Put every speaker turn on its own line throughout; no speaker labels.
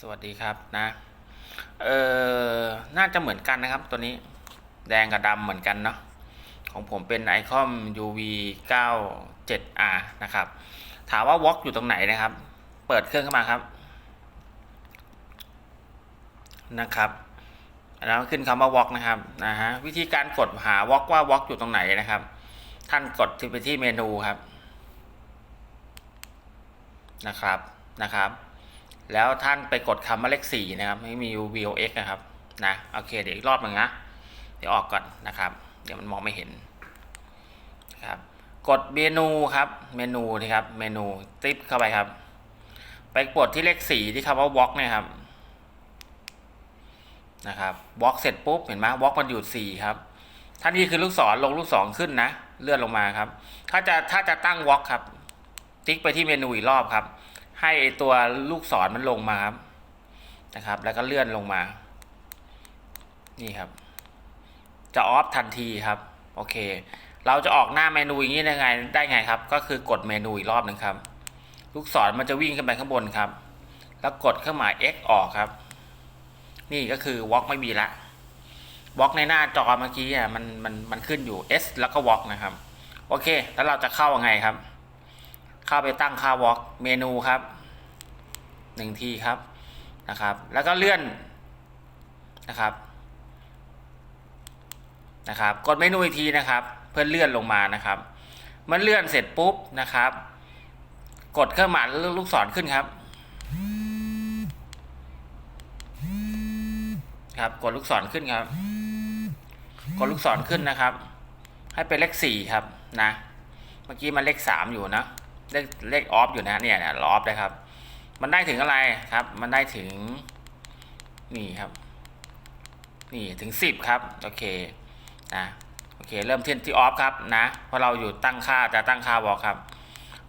สวัสดีครับนะ เออน่าจะเหมือนกันนะครับตัวนี้ แดงกับดำเหมือนกันเนาะ ของผมเป็นไอคอม UV 97R นะครับ ถามว่าวอล์กอยู่ตรงไหนนะครับ เปิดเครื่องเข้ามาครับ นะครับ แล้วขึ้นคำว่าวอล์กนะครับ นะฮะ วิธีการกดหาวอล์กว่าวอล์กอยู่ตรงไหนนะครับ ท่านกดที่ไปที่เมนูครับ นะครับ นะครับ แล้วท่านไปกดคำว่าเลขสี่นะครับไม่มี VOX นะครับนะโอเค เดี๋ยวอีกรอบหนึ่งนะเดี๋ยวออกก่อนนะครับ เดี๋ยวมันมองไม่เห็นครับกดเมนูครับเมนูนี่ครับเมนูติ๊บเข้าไปครับ ไปกดที่เลขสี่ที่คำว่า walk เนี่ยครับนะครับ walk เสร็จปุ๊บเห็นไหม walk มันอยู่สี่ครับท่านี้คือลูกศรลงลูกศรขึ้นนะ เลื่อนลงมาครับ ถ้าจะถ้าจะตั้ง walk ครับติ๊กไปที่เมนูอีกรอบครับ ให้ตัวลูกศรมันลงมาครับนะครับ แล้วก็เลื่อนลงมา นี่ครับ จะออฟทันทีครับ โอเค เราจะออกหน้าเมนูอย่างนี้ได้ไงได้ไงครับ ก็คือกดเมนูอีกรอบหนึ่งครับ ลูกศรมันจะวิ่งขึ้นไปข้างบนครับ แล้วกดเครื่องหมาย X ออกครับ นี่ก็คือ walk ไม่มีละ walk ในหน้าจอเมื่อกี้อะมันมันมันขึ้นอยู่ S แล้วก็ walk นะครับ โอเค แล้วเราจะเข้ายังไงครับ เข้าไปตั้งค่าวอล์กเมนูครับหนึ่งทีครับนะครับ แล้วก็เลื่อนนะครับนะครับ กดเมนูอีกทีนะครับ เพื่อเลื่อนลงมานะครับมันเลื่อนเสร็จปุ๊บนะครับ กดเครื่องหมายลูกศรขึ้นครับครับกดลูกศรขึ้นครับ กดลูกศรขึ้นนะครับ ให้เป็นเลขสี่ครับนะ เมื่อกี้มันเลขสามอยู่นะ เลขเลขออฟอยู่นะเนี่ยเนี่ยออฟนะครับ มันได้ถึงอะไรครับ มันได้ถึง นี่ครับ นี่ถึงสิบครับ โอเคนะโอเค เริ่มที่ที่ออฟครับนะเพราะเราอยู่ตั้งค่าจะตั้งค่าวอลครับ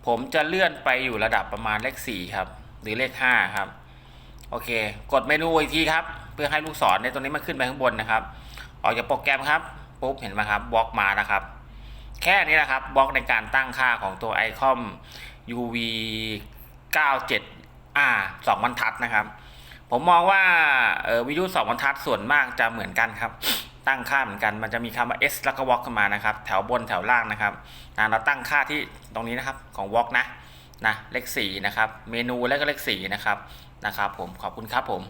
ผมจะเลื่อนไปอยู่ระดับประมาณเลขสี่ครับ หรือเลขห้าครับ โอเค กดเมนูอีกทีครับ เพื่อให้ลูกศรในตรงนี้มันขึ้นไปข้างบนนะครับ ออกจากโปรแกรมครับปุ๊บเห็นไหมครับบล็อกมานะครับ ค่นี้นะครับบล็อกในการตั้งค่าของตัว ICOM UV 97R 2บรรทัดนะครับ ผมมองว่าวิทยุ2บรรทัดส่วนมากจะเหมือนกันครับ ตั้งค่าเหมือนกัน มันจะมีคำว่า S แล้วก็ walk ขึ้นมานะครับ แถวบนแถวล่างนะครับเราตั้งค่าที่ตรงนี้นะครับของ walk นะนะเลข4นะครับ เมนูแล้วก็เลข4นะครับนะครับ ผมขอบคุณครับผม